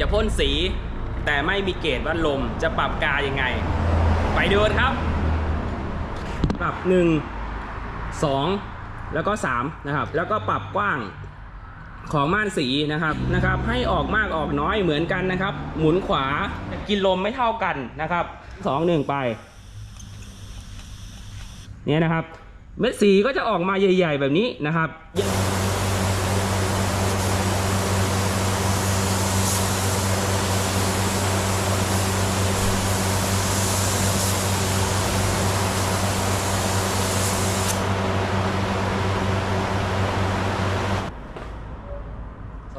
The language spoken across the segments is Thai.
จะพ่นสี แต่ไม่มีเกจวัดลมจะปรับกายังไง ไปดูครับ ปรับ 1 2 แล้วก็ 3 นะครับ แล้วก็ปรับกว้างของม่านสีนะครับนะครับ ให้ออกมากออกน้อยเหมือนกันนะครับ หมุนขวากินลมไม่เท่ากันนะครับสองหนึ่งไปเนี่ยนะครับ เม็ดสีก็จะออกมาใหญ่ ๆ แบบนี้นะครับ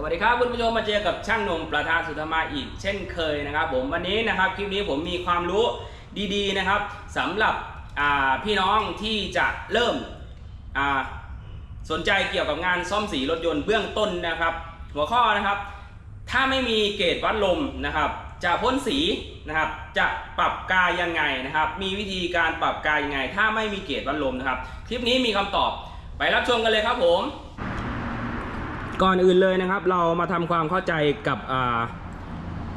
วัสดีครับคุณผู้ชมมาเจอกับช่างนมประธานสุธรรมาอีกเช่นเคยนะครับ ผมวันนี้นะครับคลิปนี้ผมมีความรู้ดีๆนะครับสำหรับพี่น้องที่จะเริ่มสนใจเกี่ยวกับงานซ่อมสีรถยนต์เบื้องต้นนะครับ หัวข้อนะครับ ถ้าไม่มีเกจวัดลมนะครับ จะพ่นสีนะครับ จะปรับกายยังไงนะครับ มีวิธีการปรับกายยังไง ถ้าไม่มีเกจวัดลมนะครับ คลิปนี้มีคำตอบไปรับชมกันเลยครับผม ก่อนอื่นเลยนะครับ เรามาทำความเข้าใจกับ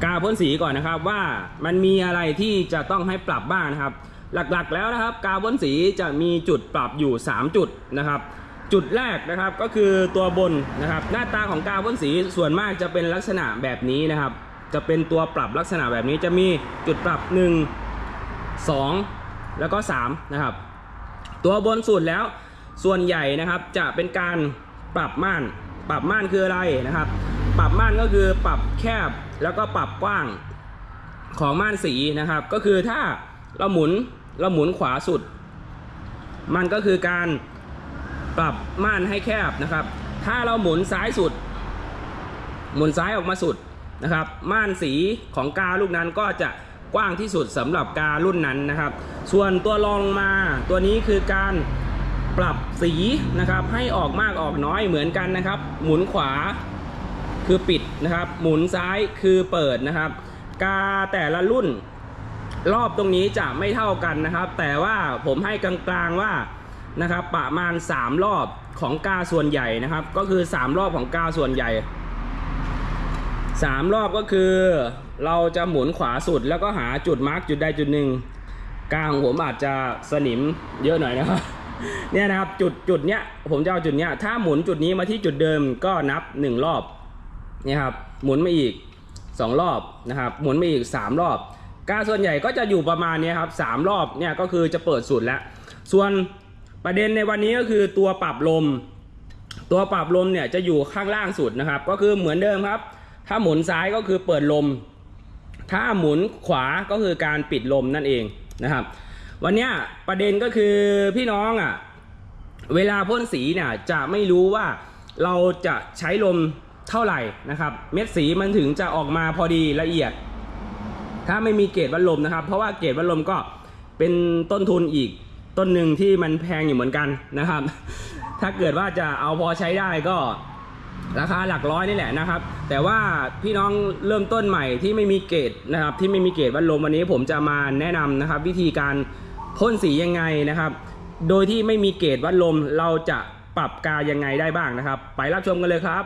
กาพ่นสีก่อนนะครับ ว่ามันมีอะไรที่จะต้องให้ปรับบ้างนะครับ หลักๆแล้วนะครับ กาพ่นสีจะมีจุดปรับอยู่ 3 จุดนะครับ จุดแรกนะครับก็คือตัวบนนะครับ หน้าตาของกาพ่นสีส่วนมากจะเป็นลักษณะแบบนี้นะครับ จะเป็นตัวปรับลักษณะแบบนี้จะมีจุดปรับ 1 2 แล้วก็3นะครับ ตัวบนสุดแล้วส่วนใหญ่นะครับจะเป็นการปรับม่าน ปรับม่านคืออะไรนะครับ ปรับม่านก็คือปรับแคบแล้วก็ปรับกว้างของม่านสีนะครับ ก็คือถ้าเราหมุนเราหมุนขวาสุด มันก็คือการปรับม่านให้แคบนะครับ ถ้าเราหมุนซ้ายสุด หมุนซ้ายออกมาสุดนะครับ ม่านสีของกาลูกนั้นก็จะกว้างที่สุดสำหรับการุ่นนั้นนะครับ ส่วนตัวรองมาตัวนี้คือการ ปรับสีนะครับ ให้ออกมากออกน้อยเหมือนกันนะครับ หมุนขวาคือปิดนะครับ หมุนซ้ายคือเปิดนะครับ กาแต่ละรุ่นรอบตรงนี้จะไม่เท่ากันนะครับ แต่ว่าผมให้กลางๆว่านะครับประมาณ 3 รอบของกาส่วนใหญ่นะครับ ก็คือ 3 รอบของกาส่วนใหญ่ 3 รอบก็คือเราจะหมุนขวาสุดแล้วก็หาจุดมาร์กจุดใดจุดหนึ่งกาของผมอาจจะสนิมเยอะหน่อยนะครับ เนี่ยนะครับจุดจุดเนี้ยผมจะเอาจุดเนี้ยถ้าหมุนจุดนี้มาที่จุดเดิมก็นับ1รอบเนี่ยครับหมุนมาอีก2รอบนะครับหมุนมาอีก3รอบการส่วนใหญ่ก็จะอยู่ประมาณนี้ครับสามรอบเนี่ยก็คือจะเปิดสุดแล้ว ส่วนประเด็นในวันนี้ก็คือตัวปรับลม ตัวปรับลมเนี่ยจะอยู่ข้างล่างสุดนะครับ ก็คือเหมือนเดิมครับ ถ้าหมุนซ้ายก็คือเปิดลม ถ้าหมุนขวาก็คือการปิดลมนั่นเองนะครับ วันเนี้ยประเด็นก็คือพี่น้องอะ เวลาพ่นสีเนี่ยจะไม่รู้ว่าเราจะใช้ลมเท่าไหร่นะครับ เม็ดสีมันถึงจะออกมาพอดีละเอียด ถ้าไม่มีเกรดวัดลมนะครับ เพราะว่าเกรดวัดลมก็เป็นต้นทุนอีกต้นหนึ่งที่มันแพงอยู่เหมือนกันนะครับ ถ้าเกิดว่าจะเอาพอใช้ได้ก็ราคาหลักร้อยนี่แหละนะครับ แต่ว่าพี่น้องเริ่มต้นใหม่ที่ไม่มีเกรดนะครับ ที่ไม่มีเกรดวัดลมวันนี้ผมจะมาแนะนำนะครับ วิธีการ พ่นสียังไงนะครับ โดยที่ไม่มีเกรดวัดลมเราจะปรับกายังไงได้บ้างนะครับ ไปรับชมกันเลยครับ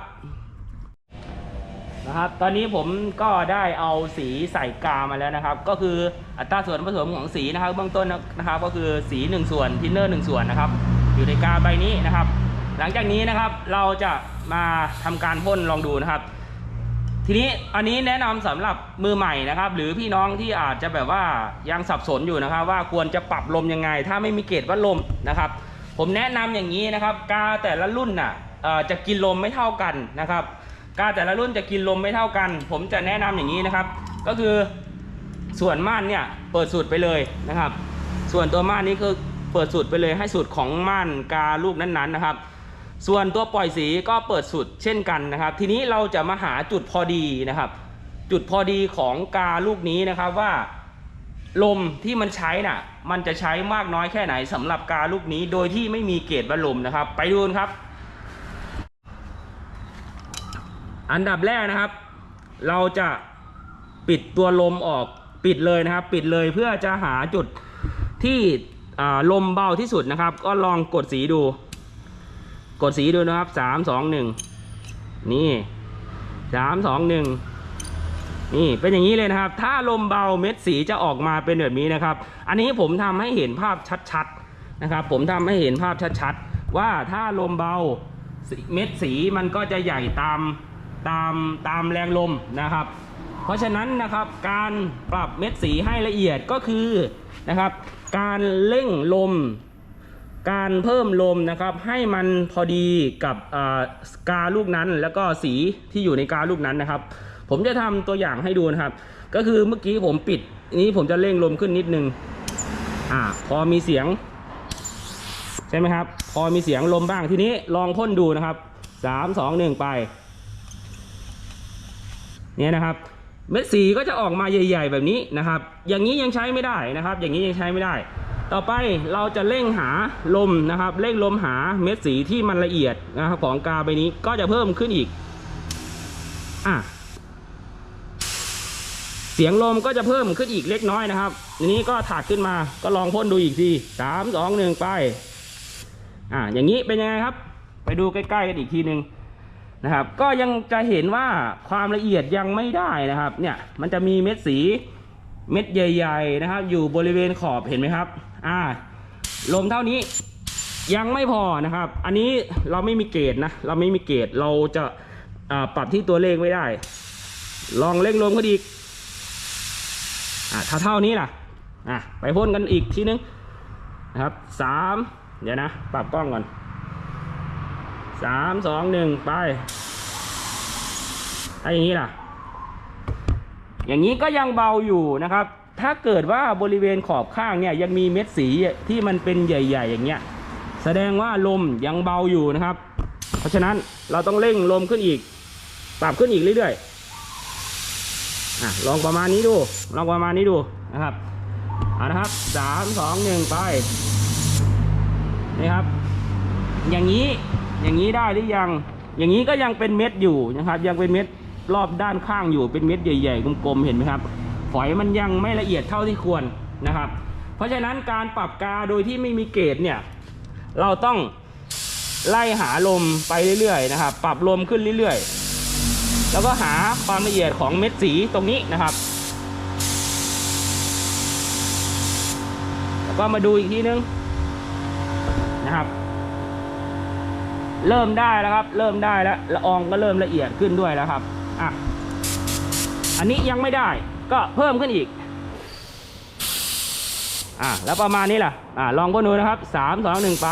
นะครับ ตอนนี้ผมก็ได้เอาสีใส่กามาแล้วนะครับ ก็คืออัตราส่วนผสมของสีนะครับเบื้องต้นนะครับ ก็คือสี 1 ส่วนทินเนอร์1ส่วนนะครับ อยู่ในกาใบนี้นะครับ หลังจากนี้นะครับเราจะมาทำการพ่นลองดูนะครับ ทีนี้อันนี้แนะนำสำหรับมือใหม่นะครับ หรือพี่น้องที่อาจจะแบบว่ายังสับสนอยู่นะครับ ว่าควรจะปรับลมยังไง ถ้าไม่มีเกจวัดลมนะครับ ผมแนะนำอย่างนี้นะครับ กาแต่ละรุ่นน่ะจะกินลมไม่เท่ากันนะครับ กาแต่ละรุ่นจะกินลมไม่เท่ากัน ผมจะแนะนำอย่างนี้นะครับ ก็คือส่วนม่านเนี่ยเปิดสุดไปเลยนะครับ ส่วนตัวม่านนี้คือเปิดสุดไปเลยให้สุดของม่านกาลูกนั้นๆนะครับ ส่วนตัวปล่อยสีก็เปิดสุดเช่นกันนะครับ ทีนี้เราจะมาหาจุดพอดีนะครับ จุดพอดีของกาลูกนี้นะครับว่า ลมที่มันใช้น่ะ มันจะใช้มากน้อยแค่ไหนสำหรับกาลูกนี้ โดยที่ไม่มีเกจวัดลมนะครับ ไปดูนครับ อันดับแรกนะครับ เราจะปิดตัวลมออกปิดเลยนะครับ ปิดเลยเพื่อจะหาจุดที่ลมเบาที่สุดนะครับ ก็ลองกดสีดู กดสีดูนะครับสามสองหนึ่งนี่สามสองหนึ่งนี่เป็นอย่างนี้เลยนะครับ ถ้าลมเบาเม็ดสีจะออกมาเป็นแบบนี้นะครับ อันนี้ผมทำให้เห็นภาพชัดๆนะครับ ผมทำให้เห็นภาพชัดๆว่าถ้าลมเบาเม็ดสีมันก็จะใหญ่ตามตามตามแรงลมนะครับ เพราะฉะนั้นนะครับการปรับเม็ดสีให้ละเอียดก็คือนะครับ การเร่งลม การเพิ่มลมนะครับให้มันพอดีกับกาลูกนั้น แล้วก็สีที่อยู่ในกาลูกนั้นนะครับ ผมจะทำตัวอย่างให้ดูนะครับ ก็คือเมื่อกี้ผมปิดนี้ผมจะเร่งลมขึ้นนิดนึงอ่าพอมีเสียง ใช่ไหมครับ พอมีเสียงลมบ้างทีนี้ลองพ่นดูนะครับสามสองหนึ่งไปเนี่ยนะครับ เม็ดสีก็จะออกมาใหญ่ ๆ แบบนี้นะครับ อย่างนี้ยังใช้ไม่ได้นะครับ อย่างนี้ยังใช้ไม่ได้ ต่อไปเราจะเร่งหาลมนะครับเร่งลมหาเม็ดสีที่มันละเอียดนะครับของกาใบนี้ก็จะเพิ่มขึ้นอีกอะเสียงลมก็จะเพิ่มขึ้นอีกเล็กน้อยนะครับทีนี้ก็ถากขึ้นมาก็ลองพ่นดูอีกทีสามสองหนึ่งไปอะอย่างนี้เป็นยังไงครับ ไปดูใกล้ๆกันอีกทีหนึ่งนะครับ ก็ยังจะเห็นว่าความละเอียดยังไม่ได้นะครับ เนี่ยมันจะมีเม็ดสีเม็ดใหญ่ ๆ นะครับ อยู่บริเวณขอบเห็นไหมครับ อ่าลมเท่านี้ยังไม่พอนะครับ อันนี้เราไม่มีเกจนะ เราไม่มีเกจเราจะาปรับที่ตัวเลขไม่ได้ ลองเร่งลมก็อีกอ่าถ้าเท่านี้ล่ะอะไปพ่นกันอีกทีนึงนะครับสามเดี๋ยวนะ ปรับกล้องก่อนสามสองหนึ่งไปถ้าอย่างนี้ล่ะ อย่างนี้ก็ยังเบาอยู่นะครับ ถ้าเกิดว่าบริเวณขอบข้างเนี่ยยังมีเม็ดสีที่มันเป็นใหญ่ ๆ อย่างเงี้ยแสดงว่าลมยังเบาอยู่นะครับ เพราะฉะนั้นเราต้องเร่งลมขึ้นอีกปรับขึ้นอีกเรื่อยๆอะลองประมาณนี้ดู ลองประมาณนี้ดูนะครับเอานะครับสามสองหนึ่งไปนี่ครับ อย่างนี้อย่างนี้ได้หรือยัง อย่างนี้ก็ยังเป็นเม็ดอยู่นะครับ ยังเป็นเม็ดรอบด้านข้างอยู่เป็นเม็ดใหญ่ๆกลมๆเห็นไหมครับ ฝอยมันยังไม่ละเอียดเท่าที่ควรนะครับ เพราะฉะนั้นการปรับกาโดยที่ไม่มีเกจเนี่ยเราต้องไล่หาลมไปเรื่อยๆนะครับ ปรับลมขึ้นเรื่อยๆ แล้วก็หาความละเอียดของเม็ดสีตรงนี้นะครับ แล้วก็มาดูอีกทีนึงนะครับ เริ่มได้แล้วครับ เริ่มได้แล้วละอองก็เริ่มละเอียดขึ้นด้วยแล้วครับอะอันนี้ยังไม่ได้ ก็เพิ่มขึ้นอีกอะแล้วประมาณนี้แหละอะลองก็ดูนะครับสามสองหนึ่งไป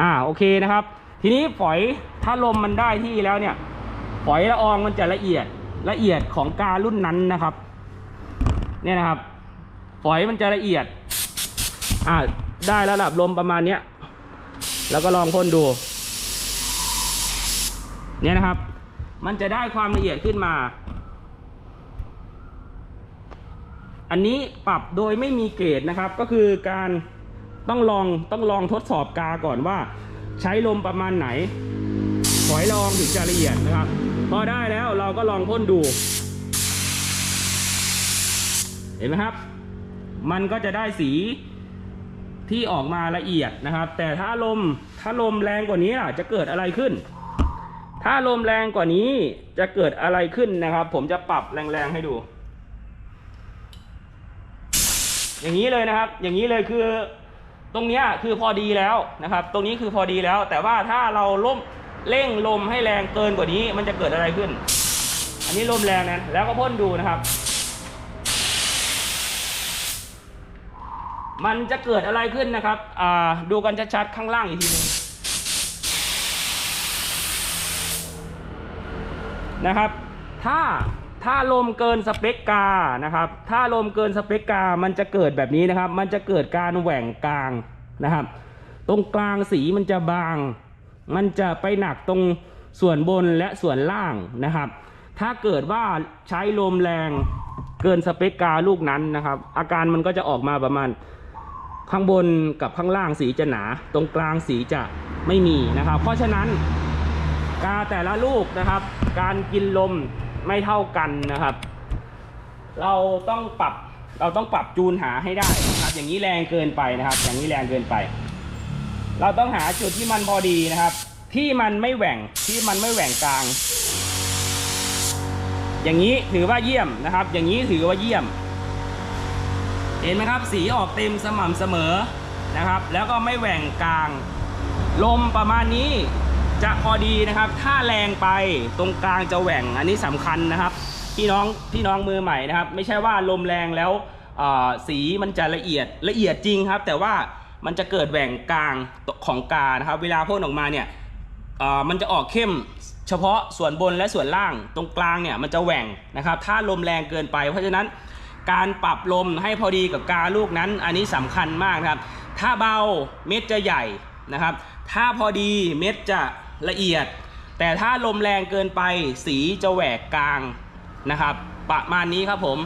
อ่าโอเคนะครับ ทีนี้ฝอยถ้าลมมันได้ที่แล้วเนี่ย ฝอยละอองมันจะละเอียดละเอียดของการุ่นนั้นนะครับ เนี่ยนะครับ ฝอยมันจะละเอียดอ่าได้ระดับลมประมาณเนี้ยแล้วก็ลองพ่นดู เนี่ยนะครับ มันจะได้ความละเอียดขึ้นมา อันนี้ปรับโดยไม่มีเกรดนะครับ ก็คือการต้องลองต้องลองทดสอบกาก่อนว่า ใช้ลมประมาณไหนฝอยลองถึงจะละเอียดนะครับ พอได้แล้วเราก็ลองพ่นดู เห็นไหมครับ มันก็จะได้สีที่ออกมาละเอียดนะครับ แต่ถ้าลมถ้าลมแรงกว่านี้ล่ะจะเกิดอะไรขึ้น ถ้าลมแรงกว่านี้จะเกิดอะไรขึ้นนะครับ ผมจะปรับแรงๆให้ดู อย่างนี้เลยนะครับ อย่างนี้เลยคือตรงนี้คือพอดีแล้วนะครับ ตรงนี้คือพอดีแล้ว แต่ว่าถ้าเราล่มเร่งลมให้แรงเกินกว่านี้ มันจะเกิดอะไรขึ้น อันนี้ลมแรงนะแล้วก็พ่นดูนะครับ มันจะเกิดอะไรขึ้นนะครับอ่าดูกันชัดๆข้างล่างอีกทีหนึงนะครับ ถ้า ถ้าลมเกินสเปกกานะครับ ถ้าลมเกินสเปกกา มันจะเกิดแบบนี้นะครับ มันจะเกิดการแหว่งกลางนะครับ ตรงกลางสีมันจะบาง มันจะไปหนักตรงส่วนบนและส่วนล่างนะครับ ถ้าเกิดว่าใช้ลมแรงเกินสเปกกาลูกนั้นนะครับ อาการมันก็จะออกมาประมาณข้างบนกับข้างล่างสีจะหนา ตรงกลางสีจะไม่มีนะครับ เพราะฉะนั้นกาแต่ละลูกนะครับ การกินลม ไม่เท่ากันนะครับ เราต้องปรับเราต้องปรับจูนหาให้ได้นะครับ อย่างนี้แรงเกินไปนะครับ อย่างนี้แรงเกินไป เราต้องหาจุดที่มันพอดีนะครับ ที่มันไม่แหว่งที่มันไม่แหว่งกลาง อย่างนี้ถือว่าเยี่ยมนะครับ อย่างนี้ถือว่าเยี่ยม เห็นไหมครับ สีออกเต็มสม่ำเสมอนะครับ แล้วก็ไม่แหว่งกลาง ลมประมาณนี้ จะพอดีนะครับ ถ้าแรงไปตรงกลางจะแหว่งอันนี้สำคัญนะครับ พี่น้องพี่น้องมือใหม่นะครับ ไม่ใช่ว่าลมแรงแล้วสีมันจะละเอียดละเอียดจริงครับ แต่ว่ามันจะเกิดแหว่งกลางของกานะครับ เวลาพ่นออกมาเนี่ยมันจะออกเข้มเฉพาะส่วนบนและส่วนล่างตรงกลางเนี่ยมันจะแหว่งนะครับ ถ้าลมแรงเกินไป เพราะฉะนั้นการปรับลมให้พอดีกับกาลูกนั้น อันนี้สำคัญมากครับ ถ้าเบาเม็ดจะใหญ่นะครับ ถ้าพอดีเม็ดจะ ละเอียด แต่ถ้าลมแรงเกินไปสีจะแหวกกลางนะครับ ประมาณนี้ครับผม